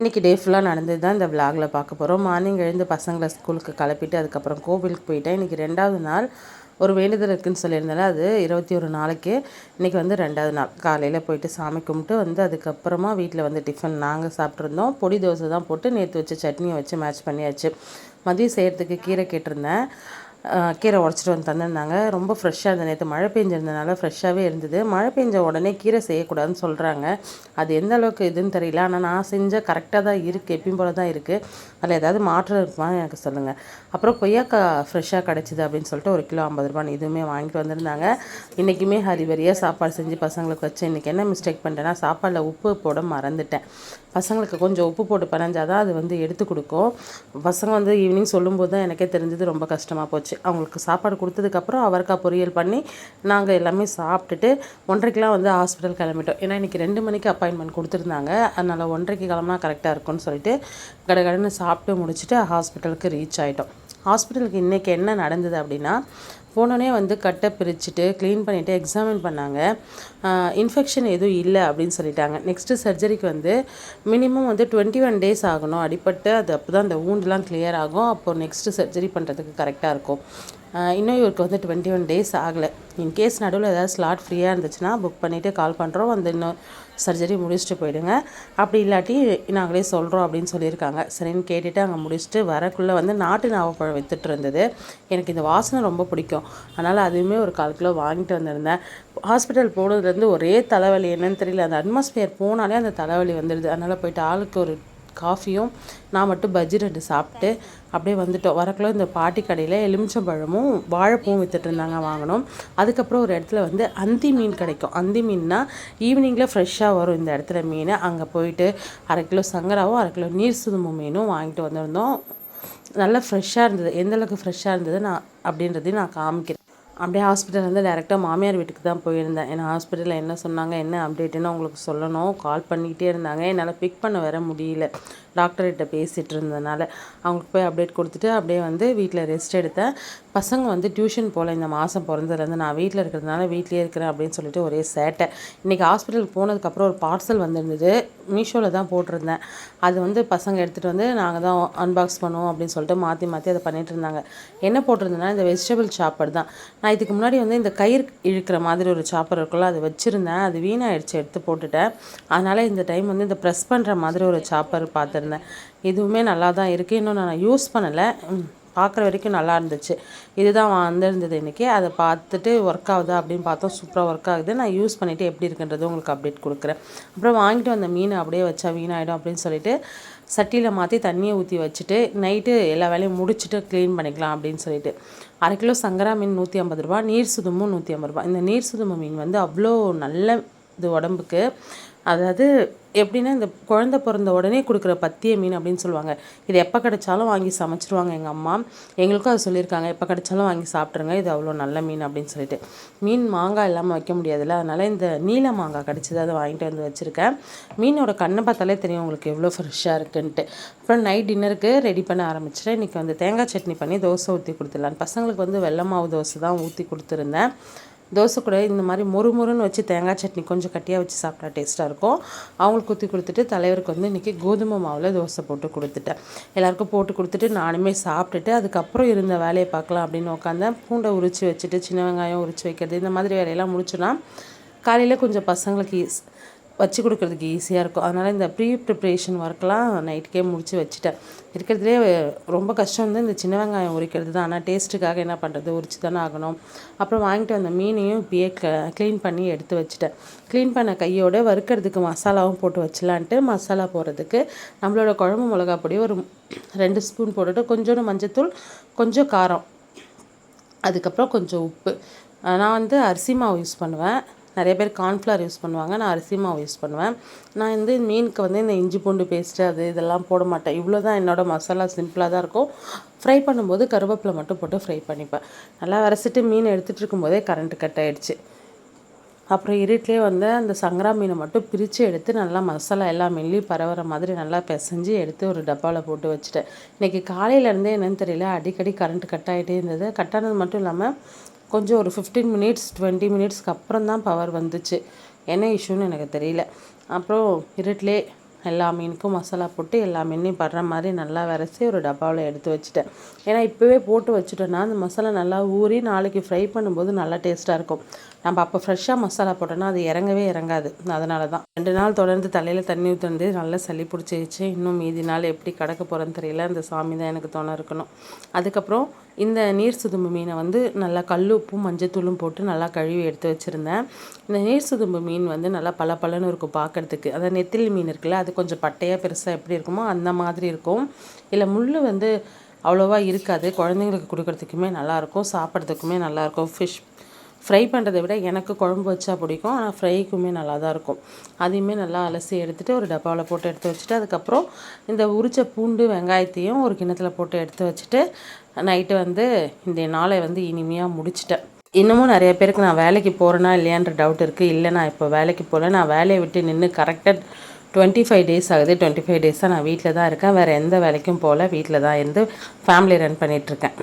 இன்றைக்கி டே ஃபுல்லாக நடந்தது தான் இந்த விலாகில் பார்க்க போகிறோம் மார்னிங் எழுந்து பசங்களை ஸ்கூலுக்கு கிளப்பிட்டு அதுக்கப்புறம் கோவிலுக்கு போயிட்டேன். இன்றைக்கி ரெண்டாவது நாள். ஒரு வேண்டுதல் இருக்குதுன்னு சொல்லியிருந்தால அது இருபத்தி ஒரு நாளைக்கு. இன்றைக்கி வந்து ரெண்டாவது நாள். காலையில் போயிட்டு சாமி கும்பிட்டு வந்து அதுக்கப்புறமா வீட்டில் வந்து டிஃபன் நாங்கள் சாப்பிட்ருந்தோம் பொடி தோசை தான் போட்டு நேற்று வச்சு சட்னியை வச்சு மேட்ச் பண்ணியாச்சு. மதியம் செய்கிறதுக்கு கீரை கேட்டிருந்தேன். கீரை உடச்சிட்டு வந்து தந்திருந்தாங்க. ரொம்ப ஃப்ரெஷ்ஷாக இருந்தது. நேற்று மழை பெஞ்சிருந்தனால ஃப்ரெஷ்ஷாகவே இருந்தது. மழை பெஞ்ச உடனே கீரை செய்யக்கூடாதுன்னு சொல்கிறாங்க அது எந்த அளவுக்கு இதுன்னு தெரியல. ஆனால் நான் செஞ்சால் கரெக்டாக தான் இருக்குது எப்பயும் போல் தான் இருக்குது அதில் ஏதாவது மாற்றம் இருக்குமா எனக்கு சொல்லுங்கள் அப்புறம் கொய்யாக்காய் ஃப்ரெஷ்ஷாக கிடச்சிது அப்படின்னு சொல்லிட்டு ஒரு கிலோ ஐம்பது ரூபான்னு இதுவுமே வாங்கிட்டு வந்திருந்தாங்க. இன்றைக்குமே ஹரிவரியாக சாப்பாடு செஞ்சு பசங்களுக்கு வச்சு இன்றைக்கி என்ன மிஸ்டேக் பண்ணிட்டேன்னா சாப்பாடில் உப்பு போட மறந்துட்டேன். பசங்களுக்கு கொஞ்சம் உப்பு போட்டு பனஞ்சால் தான் அது வந்து எடுத்து கொடுக்கும். பசங்க வந்து ஈவினிங் சொல்லும்போது தான் எனக்கே தெரிஞ்சது ரொம்ப கஷ்டமாக போச்சு. அவங்களுக்கு சாப்பாடு கொடுத்ததுக்கப்புறம் அவரைக்காய் பொரியல் பண்ணி நாங்கள் எல்லாமே சாப்பிட்டுட்டு ஒன்றரைக்கெலாம் வந்து ஹாஸ்பிட்டல் கிளம்பிட்டோம். ஏன்னா இன்றைக்கி ரெண்டு மணிக்கு அப்பாயின்மெண்ட் கொடுத்துருந்தாங்க. அதனால் ஒன்றரைக்கு கிளம்புனா கரெக்டாக இருக்கும்னு சொல்லிட்டு கடகடன்னு சாப்பிட்டு முடிச்சுட்டு ஹாஸ்பிட்டலுக்கு ரீச் ஆகிட்டோம் ஹாஸ்பிட்டலுக்கு இன்றைக்கி என்ன நடந்தது அப்படின்னா போனோடனே வந்து கட்டை பிரிச்சுட்டு க்ளீன் பண்ணிவிட்டு எக்ஸாமின் பண்ணாங்க. இன்ஃபெக்ஷன் எதுவும் இல்லை அப்படின்னு சொல்லிட்டாங்க. நெக்ஸ்ட்டு சர்ஜரிக்கு வந்து மினிமம் வந்து டுவெண்ட்டி ஒன் டேஸ் ஆகணும். அடிப்பட்டு அது அப்போ தான் அந்த ஊண்டெலாம் கிளியர் ஆகும். அப்போது நெக்ஸ்ட்டு சர்ஜரி பண்ணுறதுக்கு கரெக்டாக இருக்கும். இன்னும் இவருக்கு வந்து டுவெண்ட்டி ஒன் டேஸ் ஆகலை இன்கேஸ் நடுவில் ஏதாவது ஸ்லாட் ஃப்ரீயாக இருந்துச்சுன்னா புக் பண்ணிவிட்டு கால் பண்ணுறோம் வந்து இன்னும் சர்ஜரி முடிச்சுட்டு போயிடுங்க. அப்படி இல்லாட்டி நாங்களே சொல்கிறோம் அப்படின்னு சொல்லியிருக்காங்க. சரின்னு கேட்டுட்டு அங்கே முடிச்சுட்டு வரக்குள்ளே வந்து நாட்டு நாவப்பழம் வித்துட்டு இருந்தது. எனக்கு இந்த வாசனை ரொம்ப பிடிக்கும். அதனால் அதுவுமே ஒரு கால் கிலோ வாங்கிட்டு வந்திருந்தேன். ஹாஸ்பிட்டல் போனதுலேருந்து ஒரே தலைவலி என்னன்னு தெரியல. அந்த அட்மாஸ்பியர் போனாலே அந்த தலைவலி வந்துடுது. அதனால் போயிட்டு ஆளுக்கு ஒரு காஃபியும் நான் மட்டும் பஜ்ஜி ரெண்டு சாப்பிட்டு அப்படியே வந்துட்டோம். வரக்குள்ள இந்த பாட்டி கடையில் எலுமிச்சம்பழமும் வாழைப்பூவும் வித்துட்டு இருந்தாங்க வாங்கினோம். அதுக்கப்புறம் ஒரு இடத்துல வந்து அந்தி மீன் கிடைக்கும். அந்தி மீன்னா ஈவினிங்கில் ஃப்ரெஷ்ஷாக வரும் இந்த இடத்துல மீன். அங்கே போயிட்டு அரை கிலோ சங்கராவும் அரை கிலோ நீர் சுதும்பு மீனும் வாங்கிட்டு வந்திருந்தோம். நல்லா ஃப்ரெஷ்ஷாக இருந்தது. எந்தளவுக்கு ஃப்ரெஷ்ஷாக இருந்தது நான் அப்படின்றதையும் நான் காமிக்கிறேன். அப்படியே ஹாஸ்பிட்டல் வந்து டேரெக்டாக மாமியார் வீட்டுக்கு தான் போயிருந்தேன். ஏன்னா ஹாஸ்பிட்டலில் என்ன சொன்னாங்க என்ன அப்டேட்டுன்னு உங்களுக்கு சொல்லணும். கால் பண்ணிக்கிட்டே இருந்தாங்க. என்னால் பிக் பண்ண வர முடியல. டாக்டர்கிட்ட பேசிகிட்டு இருந்ததுனால அவங்களுக்கு போய் அப்டேட் கொடுத்துட்டு அப்படியே வந்து வீட்டில் ரெஸ்ட் எடுத்தேன். பசங்க வந்து டியூஷன் போகல இந்த மாதம் பிறந்ததுலேருந்து நான் வீட்டில் இருக்கிறதுனால வீட்லேயே இருக்கிறேன் அப்படின்னு சொல்லிட்டு ஒரே சேட்டை. இன்றைக்கி ஹாஸ்பிட்டலுக்கு போனதுக்கப்புறம் ஒரு பார்சல் வந்திருந்தது. மீஷோவில் தான் போட்டிருந்தேன். அது வந்து பசங்க எடுத்துகிட்டு வந்து நாங்கள் தான் அன்பாக்ஸ் பண்ணுவோம் அப்படின்னு சொல்லிட்டு மாற்றி மாற்றி அதை பண்ணிகிட்டு இருந்தாங்க. என்ன போட்டிருந்தேன்னா இந்த வெஜிடபிள் சாப்பர் தான். நான் இதுக்கு முன்னாடி வந்து இந்த கயிறு இழுக்கிற மாதிரி ஒரு சாப்பர் இருக்குல்ல அது வச்சுருந்தேன். அது வீணாயிடுச்சு எடுத்து போட்டுட்டேன். அதனால் இந்த டைம் வந்து இந்த ப்ரெஸ் பண்ணுற மாதிரி ஒரு சாப்பர் பார்த்துருந்தேன். இதுவுமே நல்லா தான் இருக்குது இன்னும் நான் யூஸ் பண்ணலை. பார்க்குற வரைக்கும் நல்லா இருந்துச்சு. இதுதான் வந்திருந்தது இன்றைக்கி அதை பார்த்துட்டு ஒர்க் ஆகுதா அப்படின்னு பார்த்தோம். சூப்பராக ஒர்க் ஆகுது. நான் யூஸ் பண்ணிவிட்டு எப்படி இருக்குன்றது உங்களுக்கு அப்டேட் கொடுக்குறேன். அப்புறம் வாங்கிட்டு வந்த மீன் அப்படியே வச்சா வீணாயிடும் அப்படின்னு சொல்லிட்டு சட்டியில் மாற்றி தண்ணியை ஊற்றி வச்சுட்டு நைட்டு எல்லா வேலையும் முடிச்சுட்டு க்ளீன் பண்ணிக்கலாம் அப்படின்னு சொல்லிட்டு. அரை கிலோ சங்கரா மீன் நூற்றி ஐம்பது ரூபா நீர் சுதுமும் நூற்றி ஐம்பது ரூபா இந்த நீர் சுதும மீன் வந்து அவ்வளோ நல்ல இது உடம்புக்கு. அதாவது எப்படின்னா இந்த குழந்த பிறந்த உடனே கொடுக்குற பத்திய மீன் அப்படின்னு சொல்லுவாங்க. இது எப்போ கிடைச்சாலும் வாங்கி சமைச்சிருவாங்க எங்கள் அம்மா. எங்களுக்கும் அது சொல்லியிருக்காங்க. எப்போ கிடைச்சாலும் வாங்கி சாப்பிட்ருங்க இது அவ்வளோ நல்ல மீன் அப்படின்னு சொல்லிட்டு. மீன் மாங்காய் இல்லாமல் வைக்க முடியாதுல்ல. அதனால் இந்த நீல மாங்காய் கிடச்சிது அதை வாங்கிட்டு வந்து வச்சுருக்கேன். மீனோட கண்ணை பார்த்தாலே தெரியும் உங்களுக்கு எவ்வளோ ஃப்ரெஷ்ஷாக இருக்குன்ட்டு. அப்புறம் நைட் டின்னருக்கு ரெடி பண்ண ஆரம்பிச்சிட்டேன். இன்றைக்கி வந்து தேங்காய் சட்னி பண்ணி தோசை ஊற்றி கொடுத்துடலான்னு பசங்களுக்கு வந்து வெள்ளை மாவு தோசை தான் ஊற்றி கொடுத்துருந்தேன். தோசை கூட இந்த மாதிரி மொறு மொறுன்னு வச்சு தேங்காய் சட்னி கொஞ்சம் கட்டியாக வச்சு சாப்பிட்டா டேஸ்ட்டாக இருக்கும். அவங்களுக்கு ஊற்றி கொடுத்துட்டு தலைவருக்கு வந்து இன்றைக்கி கோதுமை மாவில் தோசை போட்டு கொடுத்துட்டேன். எல்லாருக்கும் போட்டு கொடுத்துட்டு நானுமே சாப்பிட்டுட்டு அதுக்கப்புறம் இருந்த வேலையை பார்க்கலாம் அப்படின்னு உட்காந்தேன் பூண்டை உரித்து வச்சுட்டு சின்ன வெங்காயம் உரித்து வைக்கிறது இந்த மாதிரி வேலையெல்லாம் முடிச்சோன்னா காலையில் கொஞ்சம் பசங்களுக்கு வச்சு கொடுக்குறதுக்கு ஈஸியாக இருக்கும். அதனால் இந்த ப்ரீ ப்ரிப்ரேஷன் ஒர்க்லாம் நைட்டுக்கே முடித்து வச்சுட்டேன். இருக்கிறதுலே ரொம்ப கஷ்டம் வந்து இந்த சின்ன வெங்காயம் உரிக்கிறது தான். ஆனால் டேஸ்ட்டுக்காக என்ன பண்ணுறது உரிச்சு தானே ஆகணும். அப்புறம் வாங்கிட்டு வந்த மீனையும் இப்பயே க்ளீன் பண்ணி எடுத்து வச்சுட்டேன். க்ளீன் பண்ண கையோடு வறுக்கிறதுக்கு மசாலாவும் போட்டு வச்சலான்ட்டு மசாலா போடுறதுக்கு நம்மளோட குழம்பு மிளகா பொடி ஒரு ரெண்டு ஸ்பூன் போட்டுட்டு கொஞ்சோண்டு மஞ்சத்தூள் கொஞ்சம் காரம் அதுக்கப்புறம் கொஞ்சம் உப்பு. நான் வந்து அரிசி மாவு யூஸ் பண்ணுவேன். நிறைய பேர் கார்ன்ஃப்ளவர் யூஸ் பண்ணுவாங்க. நான் அரிசி மாவு யூஸ் பண்ணுவேன். நான் வந்து மீனுக்கு வந்து இந்த இஞ்சி பூண்டு பேஸ்ட்டு அது இதெல்லாம் போட மாட்டேன். இவ்வளோ தான் என்னோடய மசாலா சிம்பிளாக தான் இருக்கும். ஃப்ரை பண்ணும்போது கருவேப்பிலை மட்டும் போட்டு ஃப்ரை பண்ணிப்பேன். நல்லா வரைச்சிட்டு மீன் எடுத்துகிட்டு இருக்கும்போதே கரண்ட் கட் ஆகிடுச்சு அப்புறம் இருட்டிலே வந்து அந்த சங்கரா மீனை மட்டும் பிரித்து எடுத்து நல்லா மசாலா எல்லாம் மெல்லி பரவுற மாதிரி நல்லா பிசைஞ்சு எடுத்து ஒரு டப்பாவில் போட்டு வச்சுட்டேன். இன்றைக்கி காலையிலேருந்தே என்னென்னு தெரியல அடிக்கடி கரண்ட் கட் ஆகிட்டே இருந்தது. கட் ஆனது மட்டும் இல்லாமல் கொஞ்சம் ஒரு ஃபிஃப்டீன் மினிட்ஸ் டுவெண்ட்டி மினிட்ஸ்க்கு அப்புறம் தான் பவர் வந்துச்சு. என்ன இஷ்யூன்னு எனக்கு தெரியல. அப்புறம் இருட்டிலே எல்லா மீனுக்கும் மசாலா போட்டு எல்லா மீனையும் படுற மாதிரி நல்லா வரைச்சி ஒரு டப்பாவில் எடுத்து வச்சுட்டேன். ஏன்னா இப்போவே போட்டு வச்சுட்டோன்னா அந்த மசாலா நல்லா ஊறி நாளைக்கு ஃப்ரை பண்ணும்போது நல்லா டேஸ்ட்டாக இருக்கும். நம்ம அப்போ ஃப்ரெஷ்ஷாக மசாலா போட்டோன்னா அது இறங்கவே இறங்காது. அதனால தான். ரெண்டு நாள் தொடர்ந்து தலையில் தண்ணி ஊற்றுந்து நல்லா சளி பிடிச்சிருச்சு. இன்னும் மீதி நாள் எப்படி கடக்க போகிறேன்னு தெரியல. அந்த சாமி தான் எனக்கு தோணை இருக்கணும். அதுக்கப்புறம் இந்த நீர் சுதும்பு மீனை வந்து நல்லா கல் உப்பும் மஞ்சத்தூளும் போட்டு நல்லா கழுவி எடுத்து வச்சுருந்தேன். இந்த நீர் சுதும்பு மீன் வந்து நல்லா பல பலன்னு இருக்கும் பார்க்குறதுக்கு. அந்த நெத்திலி மீன் இருக்குல்ல அது கொஞ்சம் பட்டையாக பெருசாக எப்படி இருக்குமோ அந்த மாதிரி இருக்கும். இல்லை முள் வந்து அவ்வளோவா இருக்காது. குழந்தைங்களுக்கு கொடுக்குறதுக்குமே நல்லாயிருக்கும் சாப்பிட்றதுக்குமே நல்லாயிருக்கும் ஃபிஷ் ஃப்ரை பண்ணுறதை விட எனக்கு குழம்பு வச்சா பிடிக்கும். ஆனால் ஃப்ரைக்குமே நல்லா தான் இருக்கும் அதையுமே நல்லா அலசி எடுத்துகிட்டு ஒரு டப்பாவில் போட்டு எடுத்து வச்சுட்டு அதுக்கப்புறம் இந்த உரிச்ச பூண்டு வெங்காயத்தையும் ஒரு கிண்ணத்தில் போட்டு எடுத்து வச்சுட்டு நைட்டு வந்து இந்த நாளை வந்து இனிமையாக முடிச்சிட்டேன். இன்னமும் நிறைய பேருக்கு நான் வேலைக்கு போகிறேனா இல்லையான்ற டவுட் இருக்குது இல்லை நான் இப்போ வேலைக்கு போகல நான் வேலையை விட்டு நின்று கரெக்டாக டுவெண்ட்டி ஃபைவ் டேஸ் ஆகுது. டுவெண்ட்டி ஃபைவ் டேஸாக நான் வீட்டில் தான் இருக்கேன். வேறு எந்த வேலைக்கும் போகல வீட்டில் தான் இருந்து ஃபேமிலி ரன் பண்ணிகிட்ருக்கேன்